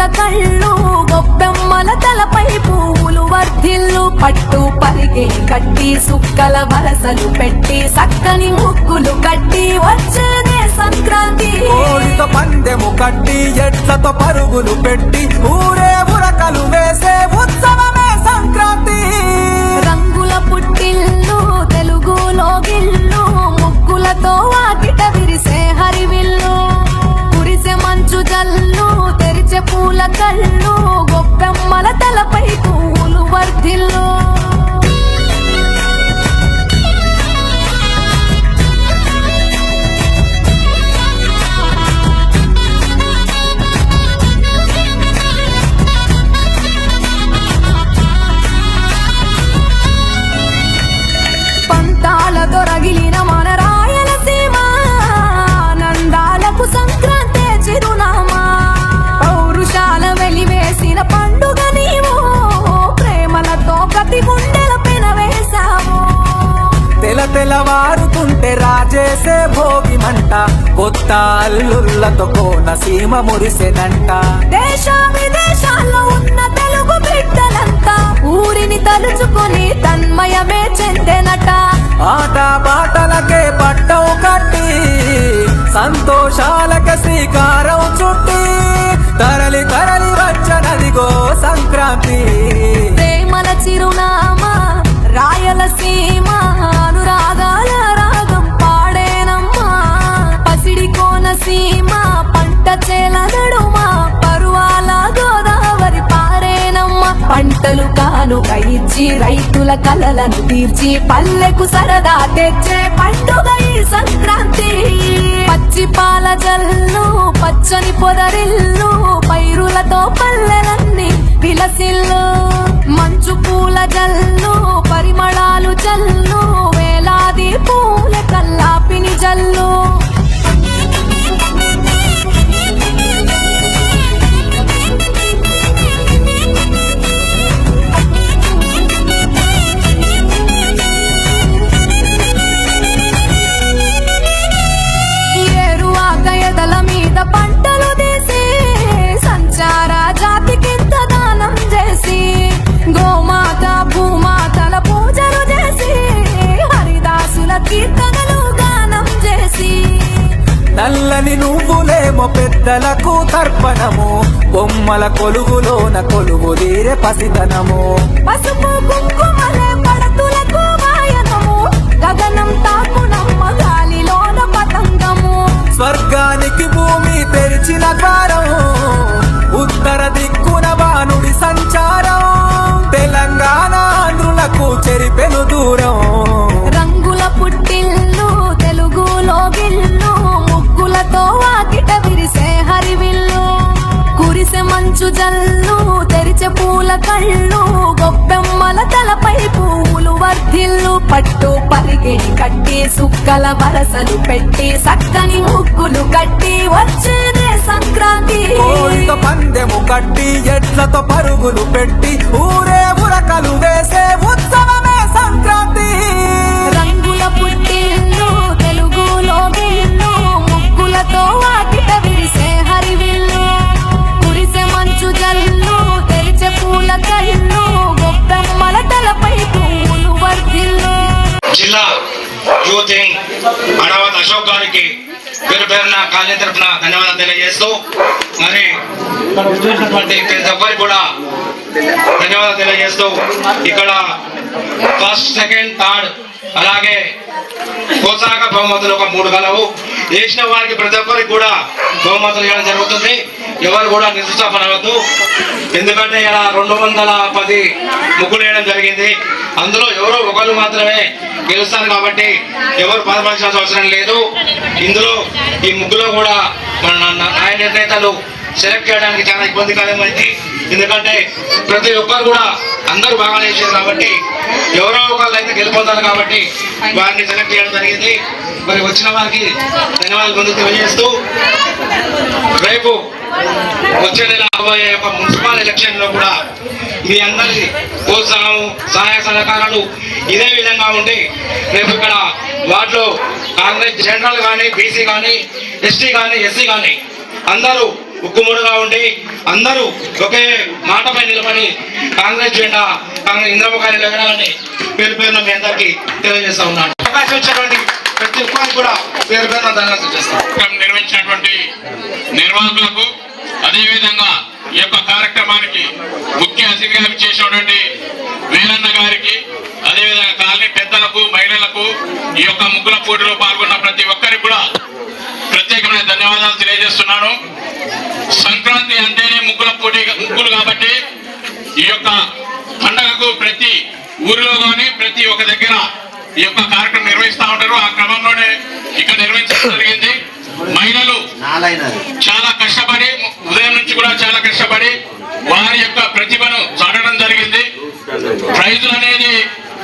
పూల కళ్ళు గొప్పెమ్మల తలపై పువ్వులు వర్ధిల్లు. పట్టు పరిగే కట్టి సుక్కల వరసలు పెట్టి సక్కని ముగ్గులు కట్టి వచ్చేదే సంక్రాంతి. కోడితో పందెము కట్టి ఎట్లతో పరుగులు పెట్టి ఊరే ఉరకలు వేసే ఉత్సవమే సంక్రాంతి. రంగుల పుట్టిల్లు తెలుగులో గిల్లు ముగ్గులతో వాకిట విరిసే హరివిల్లు. కురిసే మంచు జల్లు పూల కళ్ళు గొప్పెమ్మల తలపై పువ్వులు వర్ధిల్లో. కోన సీమ మురిసెనంట దేశ విదేశాల్లో ఉన్న తెలుగు బిడ్డలంతా ఊరిని తలుచుకొని చేల నడుమ పరువాల గోదావరి పారేనమ్మ. పంటలు కాను ఇచ్చి రైతుల కలలను తీర్చి పల్లెకు సరదా తెచ్చే పండుగ ఈ సంక్రాంతి. పచ్చి పాల జల్లు పచ్చని పొదరిల్లు పైరు నల్లని నువ్వులేమో పెద్దలకు తర్పణము. బొమ్మల కొలుగులోన కొలుగు తీరే పసితనము. పసుపు కుంకుమలే పడతులకు వాయనము. గగనం తాకునమ్మ గాలిలోన పతంగము. స్వర్గానికి భూమి తెరిచిన ద్వారం. ఉత్తర దిక్కున వానుడి సంచారం. తెలంగాణ ఆంధ్రులకు చెరిపెను దూరం. రంగుల పుట్టిల్లు తెలుగులో గిల్లు. మంచు జల్లు తెరిచే పూల కళ్ళు గొప్పెమ్మల తలపై పువ్వులు వర్ధిల్లు పట్టు పరిగే కట్టి సుక్కల వరసలు పెట్టి సక్కని ముగ్గులు కట్టి వచ్చేదే సంక్రాంతి. పందెము కట్టి ఎట్లతో పరుగులు పెట్టి ఊరే ఉరకలు వేసే ఉత్సవమే సంక్రాంతి. రంగుల పుట్టిల్లు తెలుగులో గిల్లు జిల్లా యూత్ వింగ్ అడవత్ అశోక్ గారికి పేరు పేరున కాలేజీ తరఫున ధన్యవాదాలు తెలియజేస్తూ మరి ప్రతి ఒక్కరికి కూడా ధన్యవాదాలు తెలియజేస్తూ ఇక్కడ ఫస్ట్ సెకండ్ థర్డ్ అలాగే ప్రోత్సాహక బహుమతులు ఒక మూడు గలవు. వేసిన వారికి ప్రతి ఒక్కరికి కూడా బహుమతులు ఇవ్వడం జరుగుతుంది. ఎవరు కూడా నిరుత్సాహపడవద్దు ఎందుకంటే ఇలా రెండు వందల పది ముగ్గులు వేయడం జరిగింది. అందులో ఎవరో ఒకరు మాత్రమే గెలుస్తారు కాబట్టి ఎవరు బాధపడాల్సిన అవసరం లేదు. ఇందులో ఈ ముగ్గులో కూడా మన న్యాయ నిర్ణేతలు సెలెక్ట్ చేయడానికి చాలా ఇబ్బందికరమైంది ఎందుకంటే ప్రతి ఒక్కరు కూడా అందరూ బాగా చేశారు కాబట్టి ఎవరో ఒకళ్ళు అయితే గెలిపోతారు కాబట్టి వారిని సెలెక్ట్ చేయడం జరిగింది. మరి వచ్చిన వారికి ధన్యవాదాలు ముందు తెలియజేస్తూ రేపు వచ్చే నెల రాబోయే ఒక మున్సిపల్ ఎలక్షన్లో కూడా మీ అందరి ప్రోత్సాహం సహాయ సహకారాలు ఇదే విధంగా ఉండి రేపు ఇక్కడ వాటిలో కాంగ్రెస్ జనరల్ కానీ బీసీ కానీ ఎస్టీ కానీ ఎస్సీ కానీ అందరూ ఉక్కుముడుగా ఉండి అందరూ ఒకే మాటపై నిలబడి కాంగ్రెస్ జెండా కాంగ్రెస్ ఇంద్రమ ఎగరాలని పేరు పేరున మీ అందరికీ తెలియజేస్తా ఉన్నాను. అవకాశం ఇచ్చినటువంటి ప్రతి ఒక్కరికి కూడా పేరు పేరు ధన్యవాదాలు చేస్తాం నిర్వహించినటువంటి నిర్వాహకులకు అదేవిధంగా ఈ యొక్క కార్యక్రమానికి ముఖ్య అతిథిగా చేసినటువంటి వీరన్న గారికి అదేవిధంగా కాలనీ పెద్దలకు మహిళలకు ఈ యొక్క ముగ్గుల పోటీలో పాల్గొన్న ప్రతి ఒక్కరికి కూడా ప్రత్యేకమైన ధన్యవాదాలు తెలియజేస్తున్నాను. సంక్రాంతి అంటేనే ముగ్గుల పోటీ ముగ్గులు కాబట్టి ఈ యొక్క పండగకు ప్రతి ఊరిలో కానీ ప్రతి ఒక్క దగ్గర ఈ యొక్క కార్యక్రమం నిర్వహిస్తా ఉంటారు. ఆ క్రమంలోనే ఇక్కడ నిర్వహించడం జరిగింది. మహిళలు చాలా కష్టపడి ఉదయం నుంచి కూడా చాలా కష్టపడి వారి యొక్క ప్రతిభను చాటడం జరిగింది. ప్రైజులు అనేది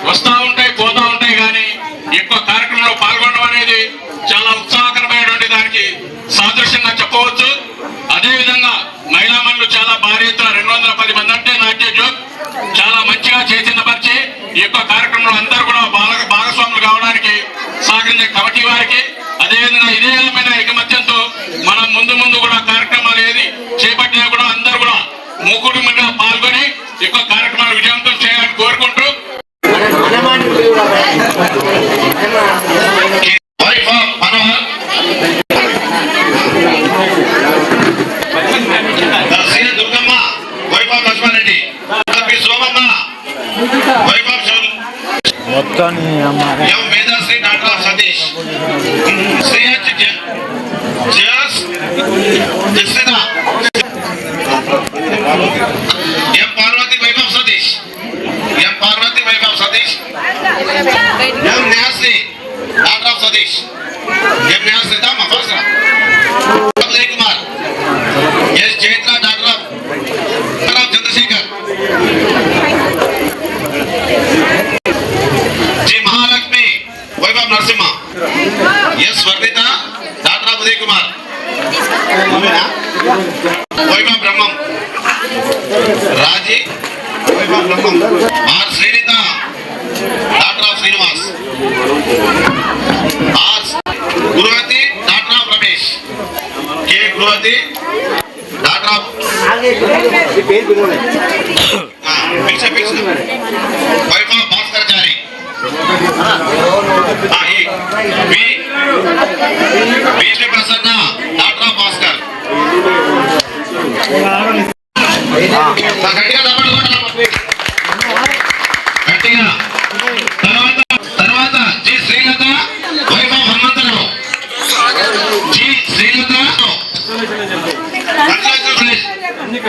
వస్తా ఉంటాయి కానీ ఈ యొక్క కార్యక్రమంలో పాల్గొనడం అనేది చాలా ఉత్సాహకరమైనటువంటి దానికి సాదృశ్యంగా చెప్పవచ్చు అదే విధంగా మహిళా మనులు చాలా భారీ ఎత్తున రెండు వందల పది మంది అంటే నాట్య జోక్ చాలా మంచిగా చైతన్యపరిచి ఈ యొక్క కార్యక్రమంలో అందరూ కూడా బాల భాగస్వాములు కావడానికి సహకరించే కమిటీ వారికి. అదేవిధంగా ఇదే విధమైన ఐకమత్యంతో మనం ముందు ముందు కూడా కార్యక్రమాలు ఏది చేపట్టినా కూడా అందరూ కూడా మూకుడుగా పాల్గొని ఈ యొక్క కార్యక్రమాలు విజయవంతం చేయాలని కోరుకుంటూ. మొత్తాన్ని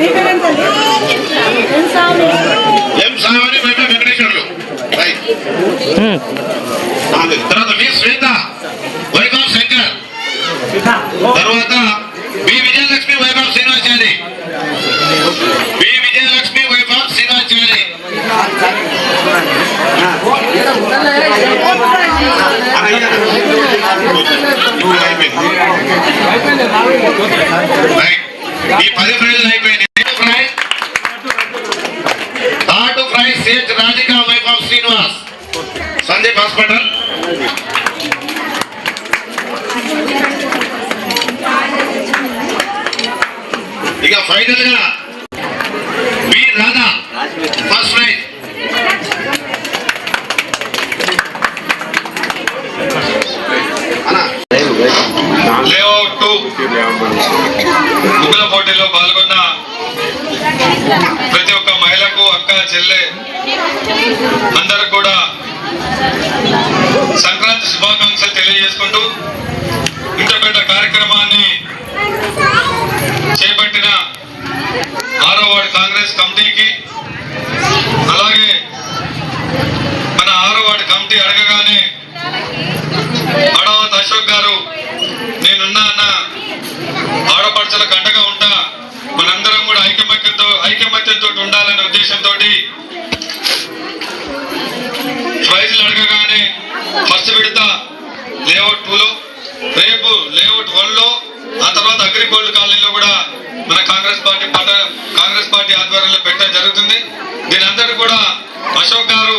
Diferente. ఇక ఫైనల్గా B Radha first prize layout ముగ్గుల పోటీలో పాల్గొన్న ప్రతి ఒక్క మహిళకు అక్క చెల్లె అందరూ కూడా సంక్రాంతి శుభాకాంక్షలు తెలియ ఇంత పెద్ద కార్యక్రమాన్ని చేపట్టిన ఆరో వార్డు కాంగ్రెస్ కమిటీకి అలాగే అగ్రిగోల్డ్ కాలనీలో కూడా మన కాంగ్రెస్ పార్టీ పట కాంగ్రెస్ పార్టీ ఆధ్వర్యంలో పెట్టడం జరుగుతుంది దీని అందరూ కూడా అశోక్ గారు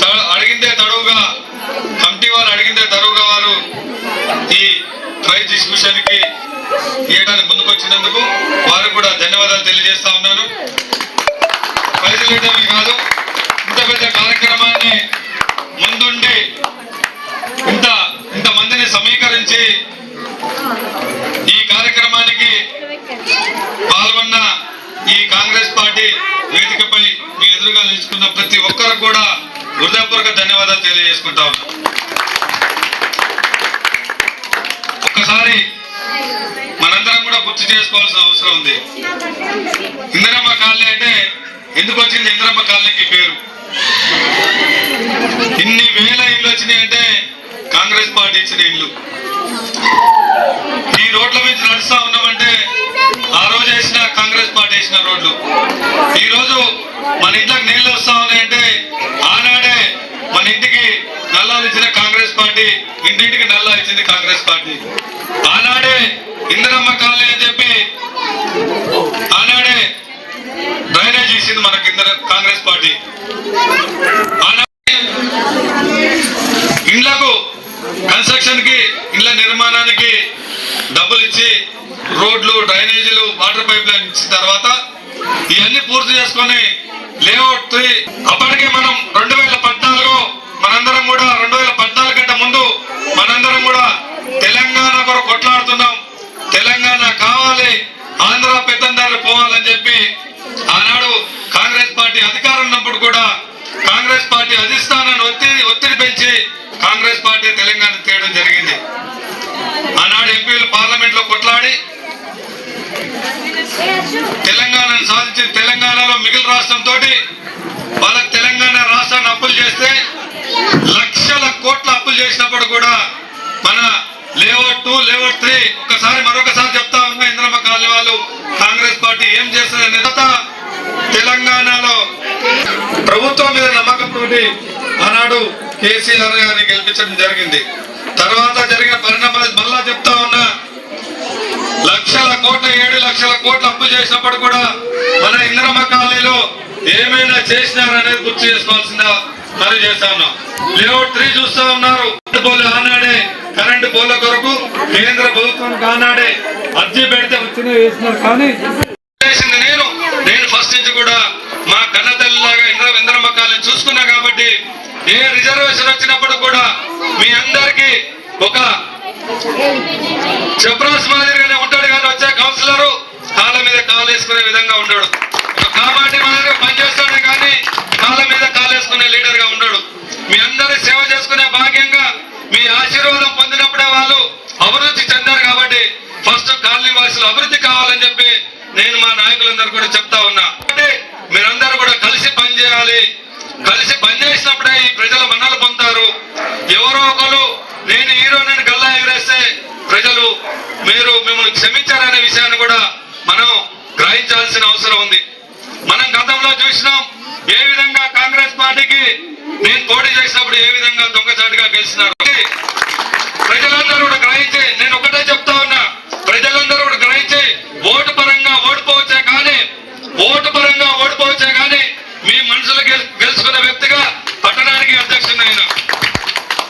త- అడిగిందే తడువుగా కమిటీ వారు అడిగిందే తడువుగా వారు ఈ ప్రైజ్ డిస్ట్రిబ్యూషన్కి ఇవ్వడానికి ముందుకు వచ్చినందుకు వారికి కూడా ధన్యవాదాలు తెలియజేస్తా ఉన్నాను పది లీటర్లు కాదు ఇంత పెద్ద కార్యక్రమాన్ని ముందుండి ఇంత ఇంత మందిని సమీకరించి ఈ కార్యక్రమానికి పాల్గొన్న ఈ కాంగ్రెస్ పార్టీ వేదికపై మీ ఎదురుగా నిలుచుకున్న ప్రతి ఒక్కరు కూడా హృదయపూర్వక ధన్యవాదాలు తెలియజేసుకుంటా ఉన్నాం ఒక్కసారి మనందరం కూడా గుర్తు చేసుకోవాల్సిన అవసరం ఉంది ఇందిరమ్మ కాలనీ అంటే ఎందుకు కాలనీకి పేరు. ఇన్ని వేల ఇల్లు వచ్చినాయి అంటే కాంగ్రెస్ పార్టీ ఇచ్చిన ఇల్లు ఈ రోడ్ల మీద నడుస్తా ఉన్నామంటే ఆ రోజు వేసిన కాంగ్రెస్ పార్టీ వేసిన రోడ్లు. ఈ రోజు మన ఇంట్లోకి నీళ్ళు వస్తా ఉన్నాయంటే ఆనాడే మన ఇంటికి నల్లాలు ఇచ్చిన కాంగ్రెస్ పార్టీ ఇంటింటికి నల్లా ఇచ్చింది కాంగ్రెస్ పార్టీ. ఆనాడే ఇందిరమ్మ కాలనీ అని చెప్పి ఆనాడే డ్రైనేజ్ ఇచ్చింది మనకి కింద కాంగ్రెస్ పార్టీ. ఇండ్లకు కన్స్ట్రక్షన్కి ఇళ్ళ నిర్మాణానికి డబ్బులు ఇచ్చి రోడ్లు డ్రైనేజీలు వాటర్ పైప్ లైన్ ఇచ్చిన తర్వాత ఇవన్నీ పూర్తి చేసుకొని లేఅవుట్ త్రీ అప్పటికే మనం రెండు వేల పద్నాలుగు మనందరం కూడా రెండు వేల పద్నాలుగు కంటే ముందు మనందరం కూడా తెలంగాణ కొరకు కొట్లాడుతున్నాం తెలంగాణ కావాలి ఆంధ్ర పెత్తందారులు పోవాలని చెప్పి ఆనాడు కాంగ్రెస్ పార్టీ అధికారం ఉన్నప్పుడు కూడా కాంగ్రెస్ పార్టీ అధిష్టానాన్ని ఒత్తిడి ఒత్తిడి పెంచి కాంగ్రెస్ పార్టీ తెలంగాణ తేయడం జరిగింది ఆనాడు ఎంపీలు పార్లమెంట్లో కొట్లాడి తెలంగాణను సాధించిన తెలంగాణలో మిగిలిన రాష్ట్రంతో వాళ్ళకి తెలంగాణ రాష్ట్రాన్ని అప్పులు చేస్తే లక్షల కోట్ల అప్పులు చేసినప్పుడు కూడా మన లేఅవుట్ టూ లేఅవుట్ త్రీ ఒకసారి మరొకసారి చెప్తా ఉన్నా ఇంద్రమ్మ కాలనీ వాళ్ళు కాంగ్రెస్ పార్టీ ఏం చేస్తుంది అనే తర్వాత తెలంగాణలో ప్రభుత్వం మీద నమ్మకంతో ఆనాడు కేసీఆర్ గారిని గెలిపించడం జరిగింది. తర్వాత జరిగిన పరిణామాలు మళ్ళా చెప్తా ఉన్నా లక్షల కోట్ల ఏడు లక్షల కోట్ల అప్పు చేసినప్పుడు కూడా మన ఇంద్రమ్మ కాలనీలో ఏమైనా చేసినారనేది గుర్తు చేసుకోవాల్సిన మరి చేస్తా ఉన్నాం. లేఅవుట్ త్రీ చూస్తా ఉన్నారు. పోలు ఆనాడే కరెంటు పోల కొరకు కేంద్ర ప్రభుత్వం ఆనాడే అర్జీ పెడితే వచ్చిన వేసినారు. కానీ నేను. నేను ఫస్ట్ నుంచి కూడా మా కన్నతల్లిలాగా ఇంద్ర ఇంద్రమ్మ చూసుకున్నా కాబట్టి ఏ రిజర్వేషన్ వచ్చినప్పుడు కూడా మీ అందరికి ఒక చెప్రాస్ మాదిరిగానే ఉంటాడు కానీ వచ్చే కౌన్సిలర్ కాళ్ళ మీద కాలు వేసుకునే విధంగా ఉంటాడు కాబట్టి మాదిరిగా పనిచేస్తాడు కానీ కాళ్ళ మీద కాలు వేసుకునే లీడర్గా ఉంటాడు మీ అందరి సేవ చేసుకునే భాగ్యంగా మీ ఆశీర్వాదం పొందినప్పుడే వాళ్ళు అభివృద్ధి చెందారు కాబట్టి ఫస్ట్ కాలనీ వాసులు అభివృద్ధి కావాలని చెప్పి నేను మా నాయకులందరూ కూడా చెప్తా ఉన్నా అంటే మీరందరూ కూడా కలిసి పనిచేయాలి కలిసి పనిచేసినప్పుడే ఈ ప్రజలు మన్నలు పొందుతారు. ఎవరో ఒకరు నేను హీరో నేను గల్లా ఎగరేస్తే ప్రజలు మీరు మిమ్మల్ని క్షమించారనే విషయాన్ని కూడా మనం గ్రహించాల్సిన అవసరం ఉంది. మనం గతంలో చూసినాం ఏ విధంగా కాంగ్రెస్ పార్టీకి నేను పోటీ చేసినప్పుడు ఏ విధంగా దొంగచాటుగా గెలిచినారు. ప్రజలందరూ కూడా గ్రహించి నేను ఒకటే చెప్తా ఉన్నా ప్రజలందరూ కూడా గ్రహించి ఓటు పరంగా ఓడిపోవచ్చే కానీ ఓటు పరంగా ఓడిపోవచ్చే కానీ మీ మనసులు గెల్- గెలుచుకున్న వ్యక్తిగా పట్టణానికి అధ్యక్షుడు అయినా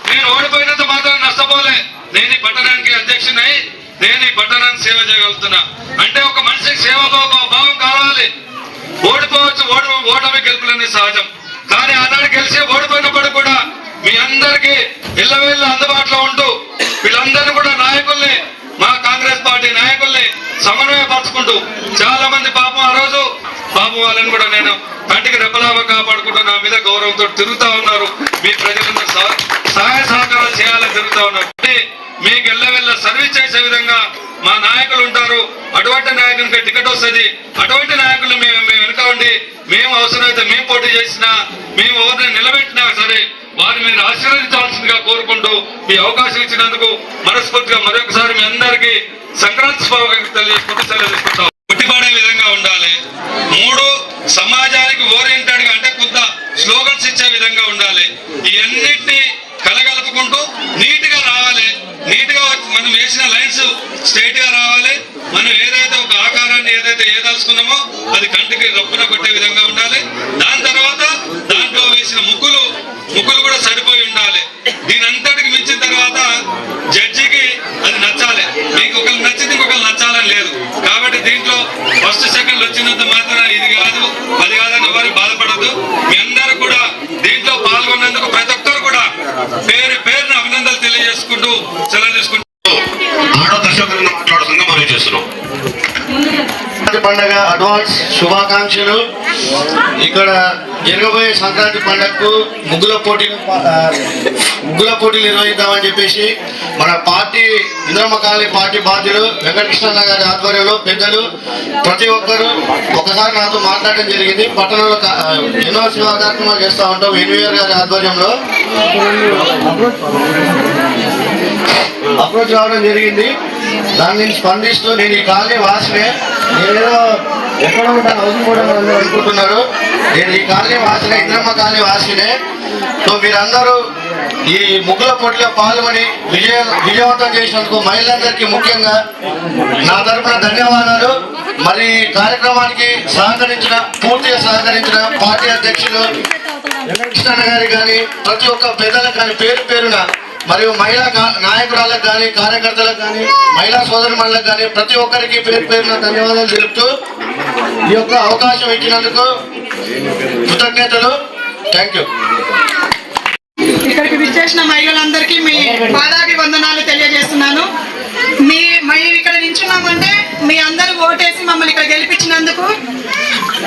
నేను ఓడిపోయినంత మాత్రం నష్టపోలే నేను ఈ పట్టణానికి అధ్యక్షునై నేను ఈ పట్టణానికి సేవ చేయగలుగుతున్నా అంటే ఒక మనిషికి సేవ భావం కావాలి ఓడిపోవచ్చు ఓడి ఓటమి గెలుపులన్నీ సహజం కానీ ఆనాడు గెలిచి ఓడిపోయినప్పుడు కూడా మీ అందరికి ఇళ్ళవేళ్ళు అందుబాటులో ఉంటూ వీళ్ళందరినీ కూడా నాయకుల్ని మా కాంగ్రెస్ పార్టీ నాయకుల్ని సమన్వయపరచుకుంటూ చాలా మంది పాపం ఆ రోజు బాబు వాళ్ళని కూడా నేను కంటికి రెప్పలాగా కాపాడుకుంటూ నా మీద గౌరవంతో తిరుగుతా ఉన్నారు. మీ ప్రజలందరూ సహ- సహాయ సహకారాలు చేయాలని తిరుగుతా ఉన్నారు. అంటే మీకు ఎల్లవెల్ల సర్వీస్ చేసే విధంగా మా నాయకులు ఉంటారు. అటువంటి నాయకునికి టికెట్ వస్తుంది. అటువంటి నాయకులు మేము మేము వెనుక ఉండి మేము అవసరమైతే మేము పోటీ చేసినా మేము ఎవరిని నిలబెట్టినా సరే వారిని మీరు ఆశీర్వదించాల్సిందిగా కోరుకుంటూ మీ అవకాశం ఇచ్చినందుకు మనస్ఫూర్తిగా మరొకసారి మీ అందరికీ సంక్రాంతి స్వాగతం తెలియజేసుకుంటూ సెలవు తీసుకుంటాం. సమాజానికి ఓరియంటెడ్గా అంటే కొద్ది స్లోగన్స్ ఇచ్చే విధంగా ఉండాలి. ఇవన్నిటిని కలగలుపుకుంటూ నీట్గా రావాలి. నీట్గా మనం వేసిన లైన్స్ స్ట్రైట్గా రావాలి. మనం ఏదైతే ఒక ఆకారాన్ని ఏదైతే ఏదాల్చుకున్నామో అది కంటికి రప్పున కొట్టే విధంగా ఉండాలి. దాని తర్వాత దాంట్లో వేసిన ముక్కులు ముక్కులు కూడా సరిపోయి ఉండాలి. దీని అంతటికి మించిన తర్వాత జడ్జికి అది నచ్చాలి. మీకు ఒకరు నచ్చింది ఇంకొకరు నచ్చాలని లేదు. కాబట్టి దీంట్లో ఫస్ట్ సెకండ్ వచ్చినంత పండగ అడ్వాన్స్ శుభాకాంక్షలు. ఇక్కడ జరగబోయే సంక్రాంతి పండగకు ముగ్గుల పోటీలు ముగ్గుల పోటీలు నిర్వహిద్దామని చెప్పేసి మన పార్టీ ఇంద్రమ్మ కాలనీ పార్టీ బాధ్యులు వెంకటకృష్ణ గారి ఆధ్వర్యంలో పెద్దలు ప్రతి ఒక్కరు ఒకసారి నాతో మాట్లాడడం జరిగింది. పట్టణంలో ఎన్నో సేవా కార్యక్రమాలు చేస్తూ ఉంటాం. ఎన్వీఆర్ గారి ఆధ్వర్యంలో అప్రోచ్ రావడం జరిగింది. దాన్ని స్పందిస్తూ నేను ఈ కాలనీ వాసినే నేనేదో ఎక్కడ ఉంటాను కూడా అనుకుంటున్నారు. నేను ఈ కాలనీ వాసిన ఇంద్రమ్మ కాలనీ వాసినే సో మీరందరూ ఈ ముగ్గుల పోటీలో పాల్గొని విజయ విజయవంతం చేసినందుకు మహిళలందరికీ ముఖ్యంగా నా తరపున ధన్యవాదాలు. మరి ఈ కార్యక్రమానికి సహకరించిన పూర్తిగా సహకరించిన పార్టీ అధ్యక్షులు కృష్ణ గారి కానీ ప్రతి ఒక్క పెద్దలకు కానీ పేరు పేరున మరియు మహిళా నాయకురాలకు కానీ కార్యకర్తలకు కానీ మహిళా సోదరుమణులకు కానీ ప్రతి ఒక్కరికి పేరు పేరున ధన్యవాదాలు తెలుపుతూ ఈ యొక్క అవకాశం ఇచ్చినందుకు కృతజ్ఞతలు. థ్యాంక్ యూ ఇక్కడికి విచ్చేసిన మహిళలందరికీ మీ పాదాభివందనాలు తెలియజేస్తున్నాను. మీ మేము ఇక్కడ నించున్నామంటే మీ అందరూ ఓటేసి మమ్మల్ని ఇక్కడ గెలిపించినందుకు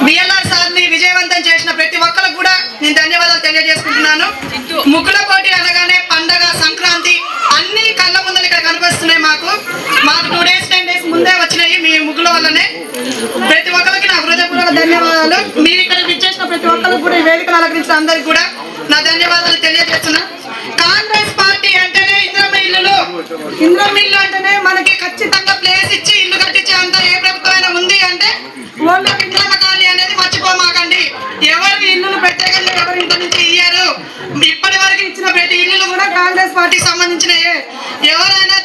బిఎల్ఆర్ సార్ని విజయవంతం చేసిన ప్రతి ఒక్కరికి కూడా నేను ధన్యవాదాలు తెలియజేసుకుంటున్నాను. ముగ్గుల పోటీ అనగానే పండగ సంక్రాంతి అన్ని కళ్ళ ముందర ఇక్కడ కనిపిస్తున్నాయి మాకు. మాకు టూ డేస్ టెన్ డేస్ ముందే వచ్చినాయి మీ ముగ్గుల వల్లనే. ప్రతి ఒక్కరికి నా హృదయపూర్వక ధన్యవాదాలు. మీరు ఇక్కడ విచ్చేసిన ప్రతి ఒక్కరికి కూడా ఈ వేదికను అలంకరించిన అందరికి కూడా నా ధన్యవాదాలు. ఇంద్రం ఇల్లు అంటేనే మనకి ఖచ్చితంగా ప్లేస్ ఇచ్చి ఇల్లు కట్టించే అంత ఏ ప్రభుత్వమైనా ఉంది అంటే వాళ్ళకి ఇంద్రమ్మ ఖాళీ అనేది మర్చిపోమాకండి. ఎవరు ఇల్లులు ప్రత్యేకంగా ఎవరు ఇంత నుంచి ఇయ్యారు? ఇప్పటి వరకు ఇచ్చిన ప్రతి ఇల్లులు కూడా కాంగ్రెస్ పార్టీకి సంబంధించినయే. ఎవరైనా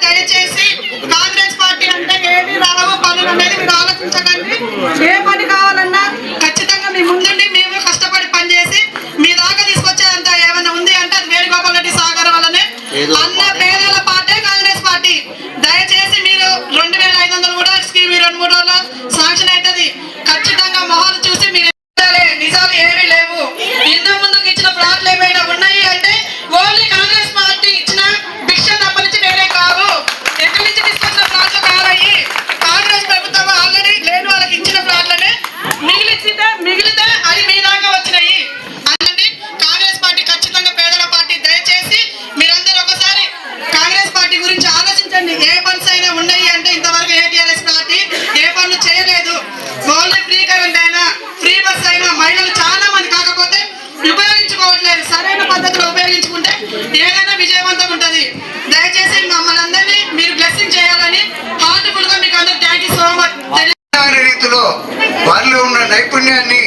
నైపుణ్యాన్ని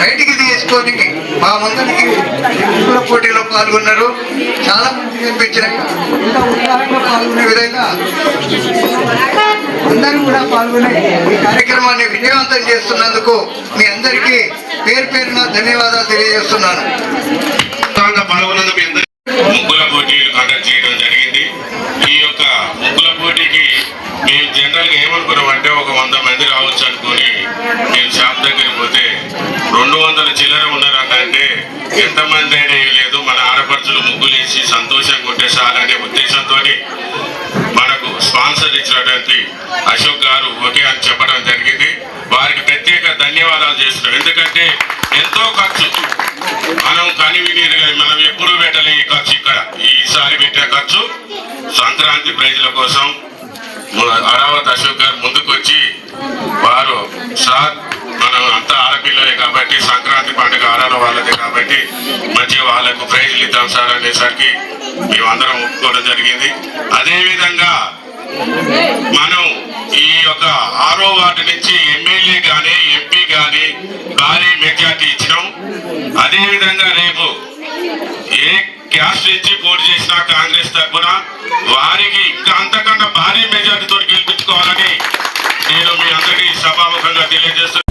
బయటికి తీసుకొని మా ముందరికి ముగ్గుల పోటీలో పాల్గొన్నారు. చాలా మంది కనిపించినాయి ఇంకా ఉత్సాహంగా పాల్గొనే విధంగా అందరూ కూడా పాల్గొనే ఈ కార్యక్రమాన్ని విజయవంతం చేస్తున్నందుకు మీ అందరికీ పేరు పేరున ధన్యవాదాలు తెలియజేస్తున్నాను. ముగ్గుల పోటీలు కండక్ట్ చేయడం జరిగింది. ఈ యొక్క ఎంతమంది అయినా లేదు మన ఆడపడుచులు ముగ్గులేసి సంతోషంగా ఉంటే చాలు అనే ఉద్దేశంతో మనకు స్పాన్సర్ ఇచ్చినటువంటి అశోక్ గారు ఓకే అని చెప్పడం జరిగింది. వారికి ప్రత్యేక ధన్యవాదాలు చేస్తున్నాం. ఎందుకంటే ఎంతో ఖర్చు. మనం కనివిని మనం ఎప్పుడు పెట్టలే ఈ ఖర్చు ఇక్కడ. ఈసారి పెట్టే ఖర్చు సంక్రాంతి ప్రజల కోసం మన అరావత్ అశోక్ గారు ముందుకొచ్చి వారు సార్ మనం అంతా ఆడపిల్లలే కాబట్టి సంక్రాంతి పండుగ ఆడాల వాళ్ళది కాబట్టి మంచిగా వాళ్ళకు ప్రైజ్లు ఇద్దాం సార్ అనేసరికి మేమందరం ఒప్పుకోవడం జరిగింది. అదేవిధంగా మనం ఈ యొక్క ఆరో వార్డు నుంచి ఎమ్మెల్యే కానీ ఎంపీ కానీ భారీ మెజార్టీ ఇచ్చినాం. అదేవిధంగా రేపు ఏ క్యాష్ పోటీ చేసిన కాంగ్రెస్ తరఫున వారికి ఇంకా అంతకన్నా భారీ మెజార్టీతో గెలిపించుకోవాలని నేను మీ అందరికీ సభాముఖంగా తెలియజేస్తున్నాను